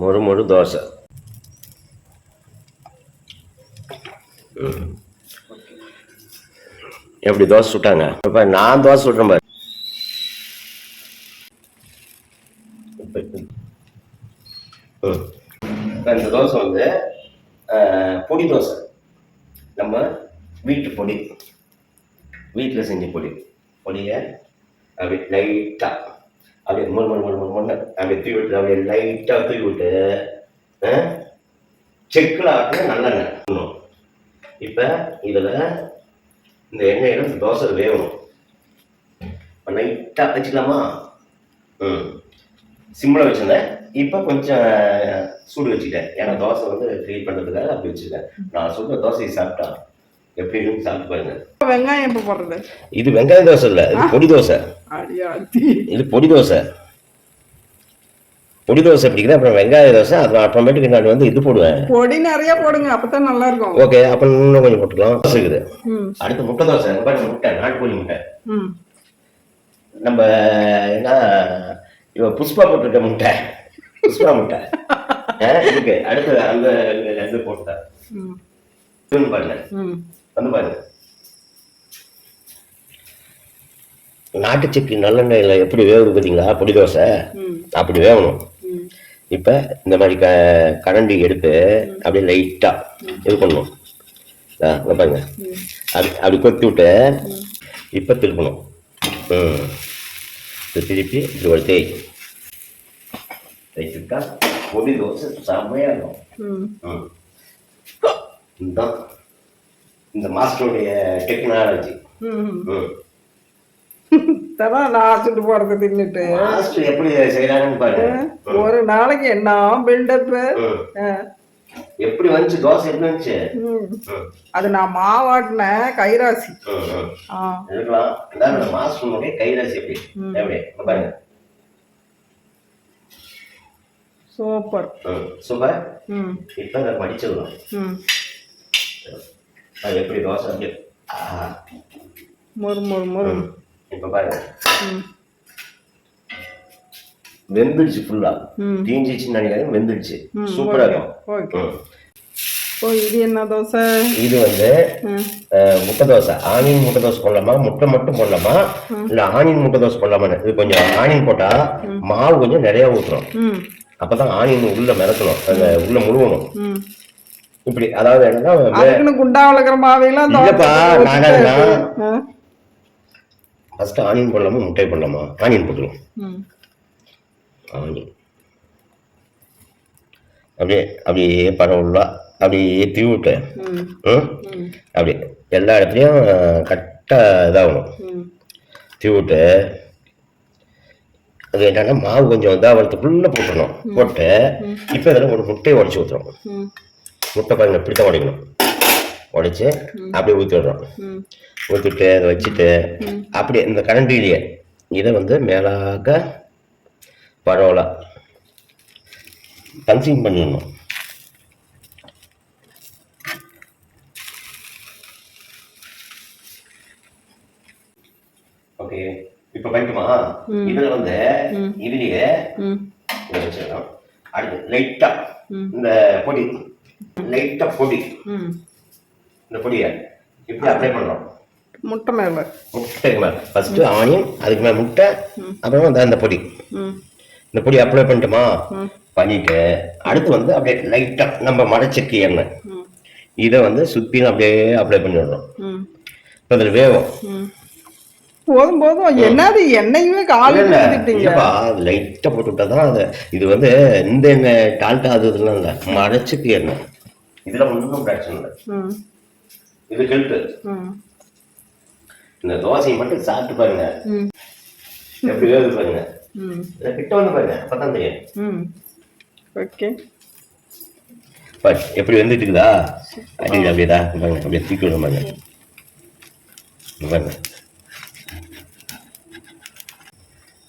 மொறு மொறு தோசை. எப்படி தோசை சுட்டாங்க? இப்போ நான் தோசை சுட்டுறேன் பாரு. இப்ப- இந்த தோசை வந்து பொடி தோசை. நம்ம வீட்டு பொடி. வீட்டில் செஞ்ச பொடி. பொடியை அப்படியே லைட்டாக அப்படியே முறை முறை முறை முறை முறை அப்படியே தூவி விட்டு அப்படியே லைட்டாக தூவி விட்டு செக்கில் ஆட்டின நல்லெண்ணெய் இன்னும். இப்போ இதில் இந்த எண்ணெயில் தோசை வேகணும். இப்போ லைட்டாக வச்சுக்கலாமா? ம். சிம்மில் வச்சுருந்தேன். இப்போ கொஞ்சம் சூடு வச்சுக்கிட்டேன். ஏன்னா தோசை வந்து ஃப்ரீ பண்ணுறதுக்காக அப்படி வச்சுருக்கேன். நான் சொல்கிற தோசையை சாப்பிட்டா இருக்குன்னு சாப்பிட்டு பாருங்க. வெங்காயம் எப்போ போடுறது? இது வெங்காய தோசை இல்லை இது பொடி தோசை. இது பொடி தோசை. பொடி தோசை பிடிக்கிறேன் அப்புறம் வெங்காய தோசை அது அப்புறமேட்டுக்கு நான் வந்து இது போடுவேன். பொடி நிறைய போடுங்க அப்பதான் நல்லா இருக்கும். ஓகே அப்போ இன்னும் கொஞ்சம் போட்டுக்கலாம். இருக்குது. அடுத்து முட்டை தோசை பாருங்க முட்டை நாட்டுக்கோழி முட்டை. நம்ம என்ன இவன் புஷ்பா போட்டிருக்க முட்டை. புஷ்பா முட்டை. இருக்கு அடுத்து அந்த இது பாருங்க. ம் வந்து பாருங்க நாட்டு சக்கி நல்லெண்ணெயில் எப்படி வேகுது பார்த்தீங்களா பொடி தோசை. அப்படி வேகணும் இப்போ இந்த மாதிரி க கரண்டி எடுத்து அப்படியே லைட்டாக இது பண்ணணும். ஆ பாருங்க. அப்படி அப்படி கொத்தி விட்டு இப்போ திருப்பணும். ம். திருப்பி இப்படி ஒரு தேய். தேய்ச்சிட்டா பொடி தோசை செம்மையாக இருக்கும். ம். இந்த மாஸ்டருடைய டெக்னாலஜி. ததான் நான் சுட்டு போடுறது தின்னுட்டு. மாஸ்டர் எப்படி செய்கிறாங்கன்னு பாருங்க ஒரு நாளைக்கு என்ன பில்டப் எப்படி வந்துச்சு தோசை எப்படி வந்துச்சு? ம். அது நான் மாவாட்டின கைராசி. இருக்கலாம். மாஸ்டருடைய கைராசி எப்படி. எப்படி? பாருங்க. சூப்பர். சூப்பர். இப்போ அதை மடிச்சிடலாம் அது எப்படி தோசை ஆ முறு முறு முறு இப்போ பாருங்க ம் வெந்துடுச்சு ஃபுல்லா தீஞ்சிச்சுன்னு நினைக்கிறேன் வெந்துடுச்சு சூப்பரா இருக்கும் ஓகே ம். ஓ இது என்ன தோசை இது வந்து முட்டை தோசை ஆனியன் முட்டை தோசை போடலாமா முட்டை மட்டும் போடலாமா இல்ல ஆனியன் முட்டை தோசை போடலாமா இது கொஞ்சம் ஆனியன் போட்டா மாவு கொஞ்சம் நிறைய ஊத்துறோம் ம் அப்பதான் ஆனியன் உள்ள மிதக்கணும். அந்த உள்ள முழுவணும். ம் இப்படி அதாவது என்னன்னா குண்டா வளர்க்குற இல்லப்பா? ஃபர்ஸ்ட் ஆனியன் போடலாமா முட்டை போடலாமா? ஆனியன் போட்டுருவோம். ஆனியன். அப்படியே அப்படியே பரவலா அப்படியே தீவி விட்டு ம். ம் ம். அப்படி எல்லா இடத்துலையும் கரெக்டாக இதாகணும். ம். தீவி விட்டு அது என்னன்னா மாவு கொஞ்சம் இதாகிறதுக்குள்ளே போட்டுடணும் போட்டு இப்போ இதில் ஒரு முட்டையை உடச்சி ஊற்றுறோம் முட்டை பாருங்க இப்படி தான் உடைக்கணும். உடைச்சு அப்படியே ஊற்றி விடுறோம். ஊற்றிட்டு அதை வச்சுட்டு அப்படியே இந்த கரண்டிலேயே இதை வந்து மேலாக பரவலாக பஞ்சிங் பண்ணிடணும் ஓகே இப்போ பண்ணிட்டுமா இதில் வந்து. இதுலேயே ம். இதை வச்சிடணும் அடுத்து லைட்டாக ம். இந்த பொடி. லைட்டாக பொடி. இந்த பொடியை இப்படி அப்ளை பண்ணுறோம் முட்டை மேலே. முட்டைக்கு மேலே. ஃபஸ்ட்டு ஆனியன் அதுக்கு மேலே முட்டை அப்புறமா இந்த பொடி. இந்த பொடி அப்ளை பண்ணிட்டுமா? பண்ணிட்டு அடுத்து வந்து அப்படியே லைட்டாக நம்ம மடச்சக்கி எண்ணெய். இதை வந்து சுற்றிலும் அப்படியே அப்ளை ம். இப்போ அதில் வேகும் போதும் போதும். என்னது? என்னையுமே காலையில் ஊற்றிட்டீங்க இல்லைப்பா லைட்டாக போட்டு விட்டா தான் அது. இது வந்து இந்த எண்ணெய் டால்டா அது இதெல்லாம் இல்லை. மடச்சக்கி எண்ணெய். இதில் ஒன்றும் பிரச்சனை இல்லை. இது ஹெல்த்து இந்த தோசையை மட்டும் சாப்பிட்டு பாருங்க. எப்படி வேகுது பாருங்க. கிட்ட வந்து பாருங்க. அப்பதான் தெரியும். ஓகே. பாரு எப்படி வந்துட்டு இருக்குதா? பாருங்க. அப்படியே தூக்கி விட பாருங்க. பாருங்க.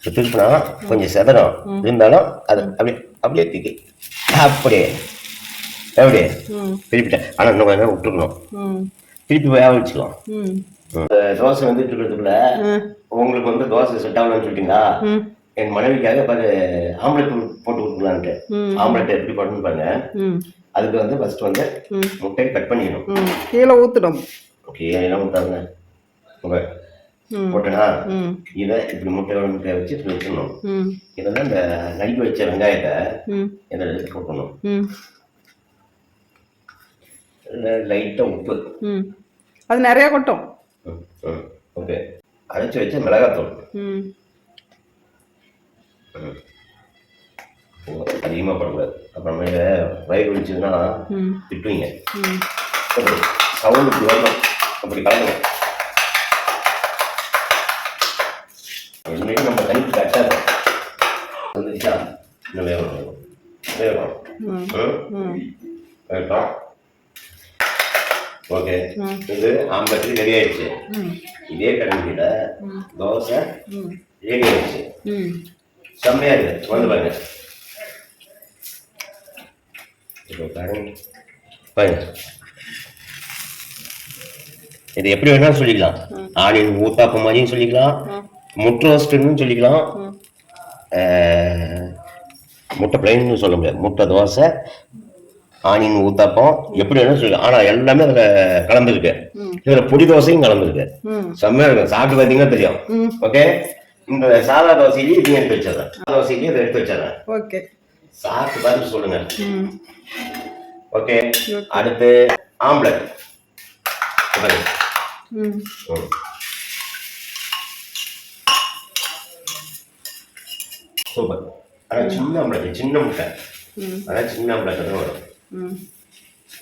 திருப்பினா கொஞ்சம் செதறும். இருந்தாலும் அது அப்படியே அப்படியே தூக்கி அப்படியே. அப்படியே. திருப்பிட்டேன். ஆனால் இன்னும் கொஞ்சம் விட்டுருக்கணும். திருப்பி வேக வச்சுக்கலாம் தோசை வந்துட்டு இருக்கிறதுக்குள்ள உங்களுக்கு வந்து தோசை செட் ஆகலன்னு சொல்லிட்டீங்களா? என் மனைவிக்காக பாரு ஆம்லெட் போட்டு கொடுக்கலான்ட்டு. ஆம்லெட் எப்படி பண்ணணும் பாருங்க. அதுக்கு வந்து ஃபர்ஸ்ட் வந்து முட்டையை கட் பண்ணிக்கணும் ம். கீழே ஓகே என்ன விட்டாங்க ஓகே. போட்டேனா இதை இப்படி முட்டையோட முட்டையை வச்சு இப்படி வச்சிடணும். இதில் இந்த நறுக்கி வச்ச வெங்காயத்தை இதில் எடுத்து போட்டணும். லைட்டாக உப்பு. அது நிறையா கொட்டும். ஓகே. அரைச்சி வச்ச மிளகாத்தூள். அதிகமாக போடக்கூடாது. அப்புறமேல வயிறு வலிச்சதுன்னா திட்டுவீங்க. சவுண்ட் அப்படி கலக்கணும். என்னைக்கு நம்ம தனிக்கு கட்டாது. வந்துச்சா இன்னும் வேகணும் வேகணும் ம் ம் ம் வேகட்டும் ஓகே. இது ஆம்பத்துக்கு ரெடி ஆயிடுச்சு. இதே ம். தோசை ரெடி ஆயிடுச்சு. செம்மையா இருக்கு. வந்து பாருங்க. இப்போ பாருங்க. பாருங்க. இது எப்படி வேணாலும் சொல்லிக்கலாம். ஆனியன் ஊத்தாப்பம் மாதிரியும் சொல்லிக்கலாம். முட்டை ரோஸ்ட்டுன்னு சொல்லிக்கலாம் முட்டை பிளைன்னு சொல்ல முடியாது. முட்டை தோசை ஆனியன் ஊத்தாப்பம் எப்படி வேணாலும் சொல்லலாம். ஆனால் எல்லாமே அதில் கலந்துருக்கு. இதில் பொடி தோசையும் கலந்துருக்கு. செம்மையா இருக்கும். சாப்பிட்டு பார்த்தீங்கன்னா தெரியும். ஓகே? இந்த சாதா தோசையிலேயே இதையும் எடுத்து வச்சிடறேன். சாதா தோசையிலேயே இதை எடுத்து வச்சிடறேன். ஓகே. சாப்பிட்டு பார்த்து சொல்லுங்க. ஓகே? அடுத்து ஆம்லெட் பாருங்க. ம் ம். சூப்பர் அதான் சின்ன ஆம்லெட் சின்ன முட்டை. அதான் சின்ன ஆம்லெட் தான் வரும்.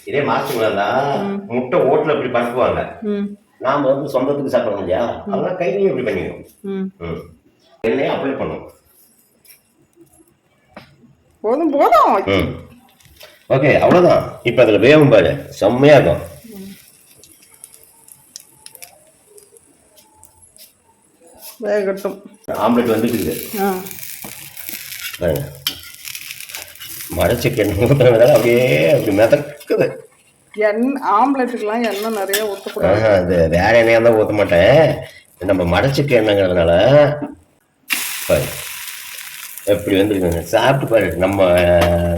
இதே மாசத்துக்குள்ள முட்டை ஓட்டில் இப்படி பரப்புவாங்க. ம். நாம வந்து சொந்தத்துக்கு சாப்பிடணும் இல்லையா? அதெல்லாம் கையிலேயே இப்படி பண்ணிக்கணும் ம். ம். எண்ணெயை அப்ளை பண்ணும். போதும் போதும். ஓகே அவ்வளோதான் இப்போ அதில் வேகும் பாரு. செம்மையாக இருக்கும். வேகட்டும். ஆம்லெட் பாருங்க மறைச்ச ஊற்றுனதால அப்படியே அப்படி மிதக்குது. எண் ஆம்லெட்டுக்கெல்லாம் எண்ணெய் நிறைய ஊற்றக்கூடாது அது வேற எண்ணெயாக தான் ஊற்ற மாட்டேன். நம்ம மடைச்சிக்க எண்ணெய்ங்கிறதுனால பாரு. எப்படி வந்துருக்குங்க சாப்பிட்டு பாரு நம்ம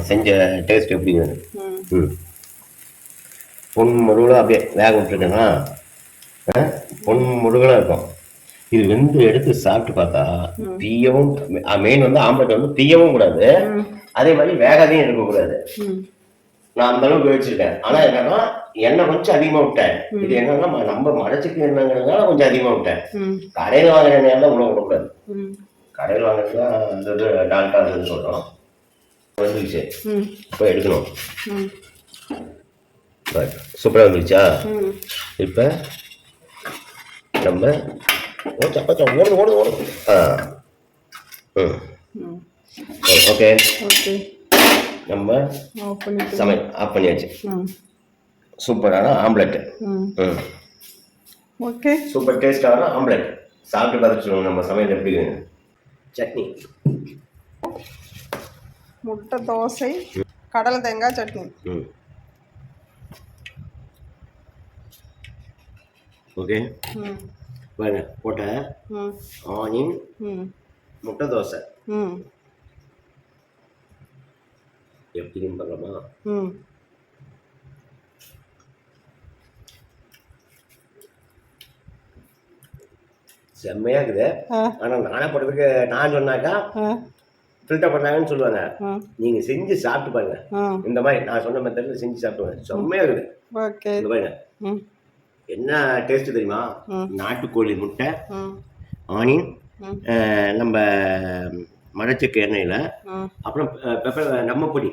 செஞ்ச டேஸ்ட் எப்படி இருக்குது ம். ம். பொன் முருகலாக அப்படியே வேக விட்டுருக்கேன்னா பொன் முருகலாக இருக்கும். இது வெந்து எடுத்து சாப்பிட்டு பார்த்தா தீயவும் மெயின் வந்து ஆம்லெட் வந்து தீயவும் கூடாது. அதே மாதிரி வேகாதையும் இருக்கக்கூடாது ம். நான் அந்த அளவுக்கு வச்சிருக்கேன் ஆனா என்னன்னா எண்ணெய் கொஞ்சம் அதிகமா விட்டேன். இது என்னன்னா நம்ம மடைச்சிக்கு எண்ணெய்ங்கிறதுனால கொஞ்சம் அதிகமா விட்டேன். கடையில் வாங்குற எண்ணெய் தான் உள்ள விடக்கூடாது ம். கடையில் வாங்குறது தான் அந்த இது டால்டா அதுன்னு சொல்றோம். வந்துருச்சு. இப்போ எடுக்கணும். சூப்பராக வந்துருச்சா? இப்போ நம்ம ஓ சப்பாச்சா ஓடுது ஓடுது ஓடுது. ஆ. ம். ஓகே. ஓகே. நம்ம சமையல் ஆஃப் பண்ணியாச்சு. சூப்பரான ஆம்லெட். ம். ஓகே. சூப்பர் டேஸ்டான ஆம்லெட். சாப்பிட்டு பார்த்துட்டு சொல்லுங்க நம்ம சமையல் எப்படி. சட்னி. முட்டை தோசை கடலை தேங்காய் சட்னி. ம். ஓகே. ம். பாருங்க போட்ட ம். ஆனியன் முட்டை தோசை. எப்படின்னு பார்க்கலாமா ம். செம்மையாக இருக்குது. ஆ. ஆனால் நானே போட்டதுக்கு நான் சொன்னாக்கா ஃபில்டர் பண்ணாங்கன்னு சொல்லுவாங்க. ஆ. நீங்கள் செஞ்சு சாப்பிட்டு பாருங்க. இந்த மாதிரி நான் சொன்ன மெத்தடில் செஞ்சு சாப்பிடுவேன் செம்மையாக இருக்குது. ஓகே. இந்த பாருங்க. என்ன டேஸ்ட் தெரியுமா. நாட்டுக்கோழி முட்டை ஆனியன் நம்ம மரச்சக்கு எண்ணெயில் அப்புறம் பெப்பர் நம்ம பொடி.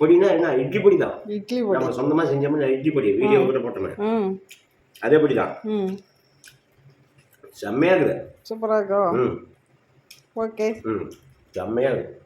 பொடினா என்ன? இட்லி பொடி தான். இட்லி பொடி. நம்ம சொந்தமாக செஞ்சோம்னா இட்லி பொடி வீடியோ கூட போட்டோமே அதே பொடி தான். செம்மையாக இருக்குது. சூப்பராக இருக்கோ? ம். ஓகே. ம். செம்மையாக இருக்குது.